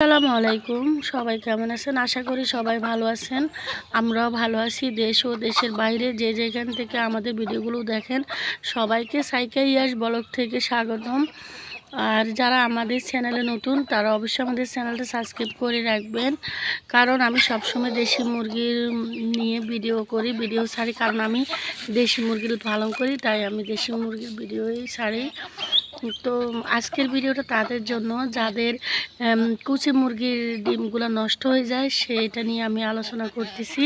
আসসালামু আলাইকুম। সবাই কেমন আছেন? আশা করি সবাই ভালো আছেন। আমরাও ভালো আছি। দেশ ও দেশের বাইরে যে যেখান থেকে আমাদের ভিডিওগুলো দেখেন, সবাইকে সাইকেল ইয়াস ব্লগ থেকে স্বাগতম। আর যারা আমাদের চ্যানেলে নতুন, তারা অবশ্যই আমাদের চ্যানেলটা সাবস্ক্রাইব করে রাখবেন। কারণ আমি সবসময় দেশি মুরগির নিয়ে ভিডিও করি। ভিডিও ছাড়ি কারণ আমি দেশি মুরগির পালন করি, তাই আমি দেশি মুরগির ভিডিওই ছাড়ি। তো আজকের ভিডিওটা তাদের জন্য। যাদের কুচি মুরগির ডিমগুলো নষ্ট হয়ে যায়, সেটা নিয়ে আমি আলোচনা করতেছি।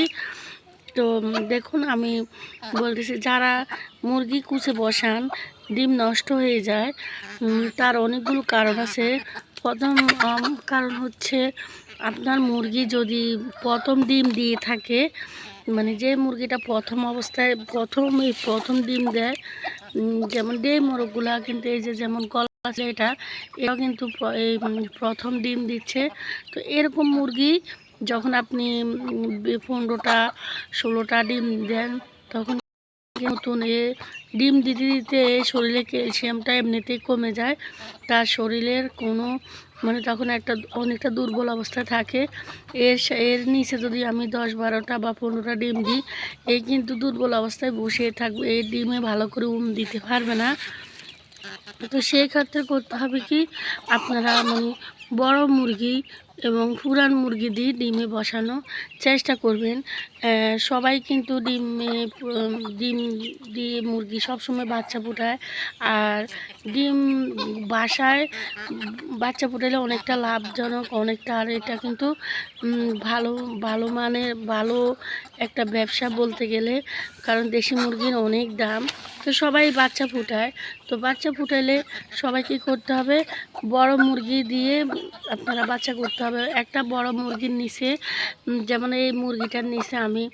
তো দেখুন, আমি বলতেছি, যারা মুরগি কুচে বসান, ডিম নষ্ট হয়ে যায় তার অনেকগুলো কারণ আছে। প্রথম কারণ হচ্ছে আপনার মুরগি যদি প্রথম ডিম দিয়ে থাকে মানে যে মুরগিটা প্রথম অবস্থায়, প্রথম, এই প্রথম ডিম দেয় যেমন ডেই মোরগগুলা কিন্তু এই যে যেমন কলা আছে এটা এটাও কিন্তু প্রথম ডিম দিচ্ছে। তো এরকম মুরগি যখন আপনি পনেরোটা, ষোলোটা ডিম দেন, তখন নতুন এ ডিম দিতে দিতে শরীরে ক্যালসিয়ামটা এমনিতেই কমে যায়। তার শরীরের কোনো মানে তখন একটা অনেকটা দুর্বল অবস্থায় থাকে। এর এর নিচে যদি আমি দশ বারোটা বা পনেরোটা ডিম দিই এই কিন্তু দুর্বল অবস্থায় বসে থাকবে এই ডিমে ভালো করে উম দিতে পারবে না। তো সেই ক্ষেত্রে করতে হবে কি, আপনারা মানে বড় মুরগি এবং পুরান মুরগি দিয়ে ডিমে বসানো চেষ্টা করবেন। সবাই কিন্তু ডিমে ডিম দিয়ে মুরগি সবসময় বাচ্চা ফোটায়। আর ডিম বাসায় বাচ্চা ফোটালে অনেকটা লাভজনক, অনেকটা আর এটা কিন্তু ভালো ভালো মানের ভালো একটা ব্যবসা বলতে গেলে, কারণ দেশি মুরগির অনেক দাম। তো সবাই বাচ্চা ফুটায়। তো বাচ্চা ফুটাইলে সবাই কী করতে হবে, বড় মুরগি দিয়ে আপনারা বাচ্চা করতে হবে একটা বড় মুরগির নিচে যেমন এই মুরগিটার নিচে আমি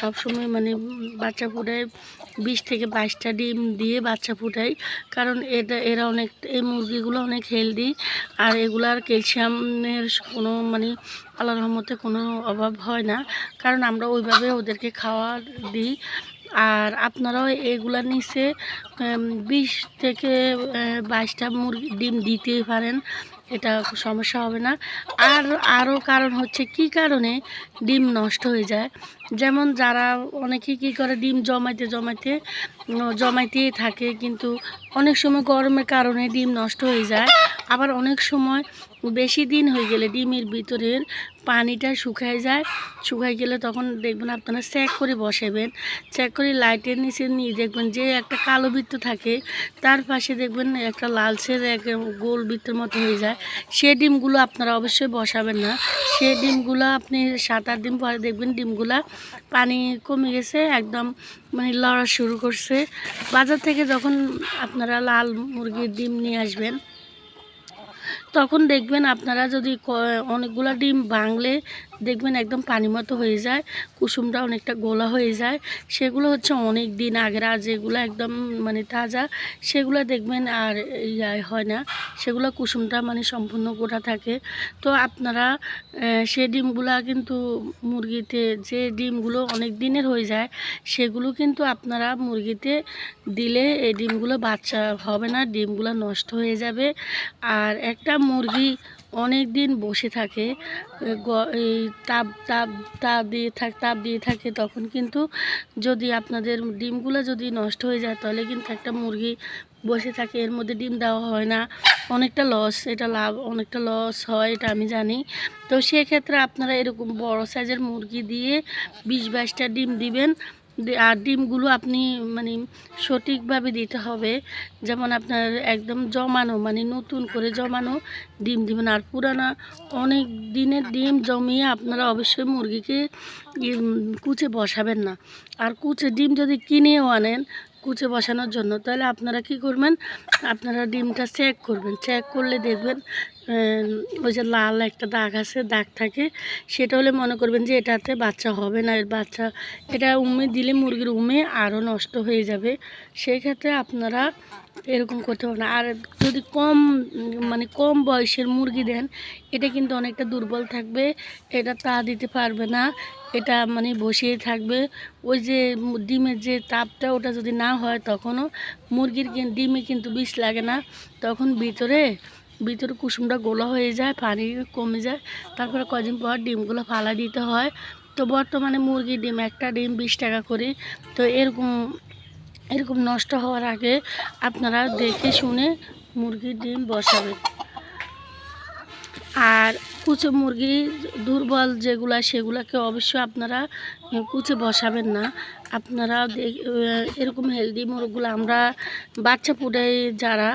সবসময় মানে বাচ্চা ফুটাই, বিশ থেকে বাইশটা ডিম দিয়ে বাচ্চা ফুটাই, কারণ এটা, এরা অনেক, এই মুরগিগুলো অনেক হেলদি আর এগুলার ক্যালসিয়ামের কোনো মানে আল্লাহ রহমতে কোনো অভাব হয় না, কারণ আমরা ওইভাবে ওদেরকে খাওয়ার দিই আর আপনারাও এগুলার নিচে বিশ থেকে বাইশটা মুরগি ডিম দিতেই পারেন, এটা সমস্যা হবে না। আর আরও কারণ হচ্ছে কি কারণে ডিম নষ্ট হয়ে যায়। যেমন যারা অনেকে কী করে ডিম জমাইতে জমাইতে জমাইতেই থাকে, কিন্তু অনেক সময় গরমের কারণে ডিম নষ্ট হয়ে যায়। আবার অনেক সময় বেশি দিন হয়ে গেলে ডিমের ভিতরের পানিটা শুকায় যায়। শুকায় গেলে তখন দেখবেন আপনারা চেক করে বসাবেন। চেক করে লাইটের নিচে নিয়ে দেখবেন যে একটা কালো বৃত্ত থাকে, তার পাশে দেখবেন একটা লালচের এক গোল বৃত্তের মতো হয়ে যায়। সে ডিমগুলো আপনারা অবশ্যই বসাবেন না। সে ডিমগুলো আপনি সাত আট দিন পরে দেখবেন ডিমগুলা পানি কমে গেছে, একদম মানে লড়া শুরু করছে। বাজার থেকে যখন আপনারা লাল মুরগির ডিম নিয়ে আসবেন তখন দেখবেন আপনারা যদি অনেকগুলো ডিম ভাঙলে দেখবেন একদম পানি মতো হয়ে যায়, কুসুমটা অনেকটা গোলা হয়ে যায়। সেগুলো হচ্ছে অনেক দিন আগের যেগুলো একদম মানে তাজা, সেগুলো দেখবেন আর ইয়া হয় না। সেগুলো কুসুমটা মানে সম্পূর্ণ গোটা থাকে। তো আপনারা সে ডিমগুলা কিন্তু মুরগিতে, যে ডিমগুলো অনেক দিনের হয়ে যায়, সেগুলো কিন্তু আপনারা মুরগিতে দিলে এই ডিমগুলো বাচ্চা হবে না, ডিমগুলো নষ্ট হয়ে যাবে। আর একটা মুরগি অনেক দিন বসে থাকে তাপ তাপ তাপ দিয়ে থাক তাপ দিয়ে থাকে, তখন কিন্তু যদি আপনাদের ডিমগুলো যদি নষ্ট হয়ে যায়, তাহলে কিন্তু একটা মুরগি বসে থাকে, এর মধ্যে ডিম দেওয়া হয় না। অনেকটা লস এটা লাভ, অনেকটা লস হয়, এটা আমি জানি। তো সেক্ষেত্রে আপনারা এরকম বড় সাইজের মুরগি দিয়ে বিশ বাইশটা ডিম দিবেন আর ডিমগুলো আপনি মানে সঠিকভাবে দিতে হবে। যেমন আপনার একদম জমানো মানে নতুন করে জমানো ডিম দিবেন। আর পুরানা অনেক দিনের ডিম জমিয়ে আপনারা অবশ্যই মুরগিকে কুচে বসাবেন না। আর কুচে ডিম যদি কিনেও আনেন কুচে বসানোর জন্য, তাহলে আপনারা কি করবেন? আপনারা ডিমটা চেক করবেন। চেক করলে দেখবেন ওই যে লাল একটা দাগ আছে, দাগ থাকে, সেটা হলে মনে করবেন যে এটাতে বাচ্চা হবে না। এর বাচ্চা, এটা উমে দিলে মুরগির উমে আরও নষ্ট হয়ে যাবে। সেই ক্ষেত্রে আপনারা এরকম করতে পারবেন। না। আর যদি কম মানে কম বয়সের মুরগি দেন, এটা কিন্তু অনেকটা দুর্বল থাকবে। এটা তা দিতে পারবে না। এটা মানে বসিয়ে থাকবে। ওই যে ডিমের যে তাপটা ওটা যদি না হয় তখনও মুরগির ডিমে কিন্তু বিষ লাগে না। তখন ভিতরে ভিতরে কুসুমটা গোলা হয়ে যায়, পানি কমে যায়। তারপরে কদিন পর ডিমগুলো ফালা দিতে হয়। তো বর্তমানে মুরগির ডিম, একটা ডিম বিশ টাকা করে। তো এরকম এরকম নষ্ট হওয়ার আগে আপনারা দেখে শুনে মুরগির ডিম বসাবেন আর কুচো মুরগি দুর্বল যেগুলা, সেগুলাকে অবশ্যই আপনারা কুচে বসাবেন না। আপনারা এরকম হেলদি মুরগিগুলো আমরা বাচ্চা ফুটাই যারা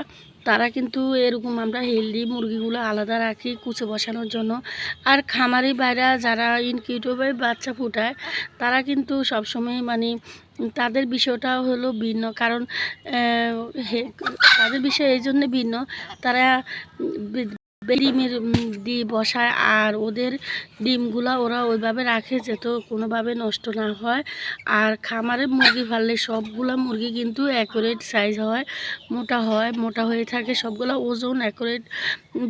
তারা কিন্তু এরকম আমরা হেলদি মুরগিগুলো আলাদা রাখি কুচে বসানোর জন্য। আর খামারি বাইরা যারা ইনকিউটিভে বাচ্চা ফুটায়, তারা কিন্তু সবসময় মানে তাদের বিষয়টা হলো ভিন্ন। কারণ তাদের বিষয় এই জন্যে ভিন্ন। তারা ডিমের দিয়ে বসায়, আর ওদের ডিমগুলা ওরা ওইভাবে রাখে যাতে কোনোভাবে নষ্ট না হয়। আর খামারে মুরগি পাললে সবগুলা মুরগি কিন্তু অ্যাকুরেট সাইজ হয়, মোটা হয়, মোটা হয়ে থাকে, সবগুলা ওজন অ্যাকুরেট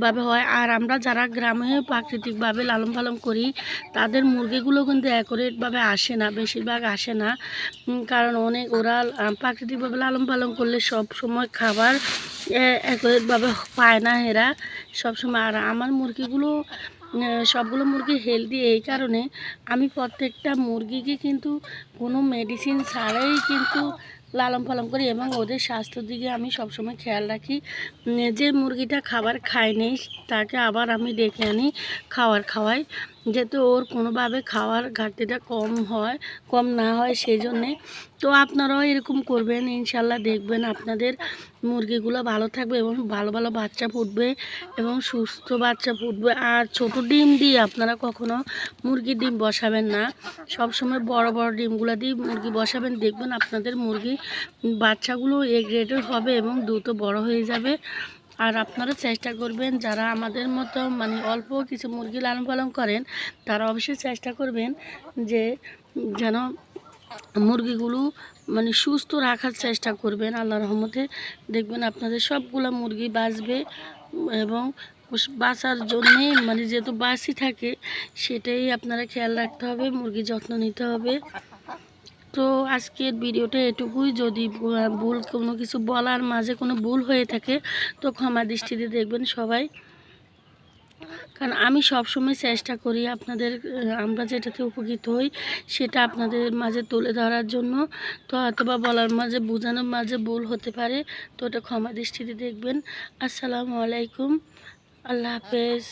ভাবে হয়। আর আমরা যারা গ্রামে প্রাকৃতিকভাবে লালন পালন করি, তাদের মুরগিগুলো কিন্তু অ্যাকুরেটভাবে আসে না, বেশিরভাগ আসে না। কারণ অনেক ওরা প্রাকৃতিকভাবে লালন পালন করলে সব সময় খাবার অ্যাকুরেটভাবে পায় না এরা। সবসময় আর আমার মুরগিগুলো সবগুলো মুরগি হেলদি এই কারণে আমি প্রত্যেকটা মুরগিকে কিন্তু কোনো মেডিসিন ছাড়াই কিন্তু লালন পালন করি এবং ওদের স্বাস্থ্যের দিকে আমি সবসময় খেয়াল রাখি। যে মুরগিটা খাবার খায় নেই, তাকে আবার আমি ডেকে আনি খাবার খাওয়াই যাতে ওর কোনোভাবে খাওয়ার ঘাটতিটা কম হয়, কম না হয় সেই জন্যে তো আপনারাও এরকম করবেন, ইনশাল্লাহ দেখবেন আপনাদের মুরগিগুলো ভালো থাকবে এবং ভালো ভালো বাচ্চা ফুটবে এবং সুস্থ বাচ্চা ফুটবে। আর ছোট ডিম দিয়ে আপনারা কখনো মুরগির ডিম বসাবেন না। সব সময় বড় বড় ডিমগুলো দিয়ে মুরগি বসাবেন, দেখবেন আপনাদের মুরগি বাচ্চাগুলো এ গ্রেডের হবে এবং দ্রুত বড় হয়ে যাবে। আর আপনারা চেষ্টা করবেন, যারা আমাদের মতো মানে অল্প কিছু মুরগি লালন পালন করেন, তারা অবশ্যই চেষ্টা করবেন যে যেন মুরগিগুলো মানে সুস্থ রাখার চেষ্টা করবেন। আল্লাহ রহমতে দেখবেন আপনাদের সবগুলো মুরগি বাঁচবে এবং বাঁচার জন্যে মানে যেহেতু বাসি থাকে, সেটাই আপনারা খেয়াল রাখতে হবে মুরগি যত্ন নিতে হবে। তো আজকের ভিডিওটা এটুকুই। যদি ভুল কোনো কিছু বলার মাঝে কোনো ভুল হয়ে থাকে, তো ক্ষমা দৃষ্টিতে দেখবেন সবাই। কারণ আমি সবসময় চেষ্টা করি আপনাদের আমরা যেটাতে উপকৃত হই, সেটা আপনাদের মাঝে তুলে ধরার জন্য। তো হয়তোবা বলার মাঝে, বোঝানোর মাঝে ভুল হতে পারে, তো ওটা ক্ষমা দৃষ্টিতে দেখবেন। আসসালামু আলাইকুম। আল্লাহ হাফেজ।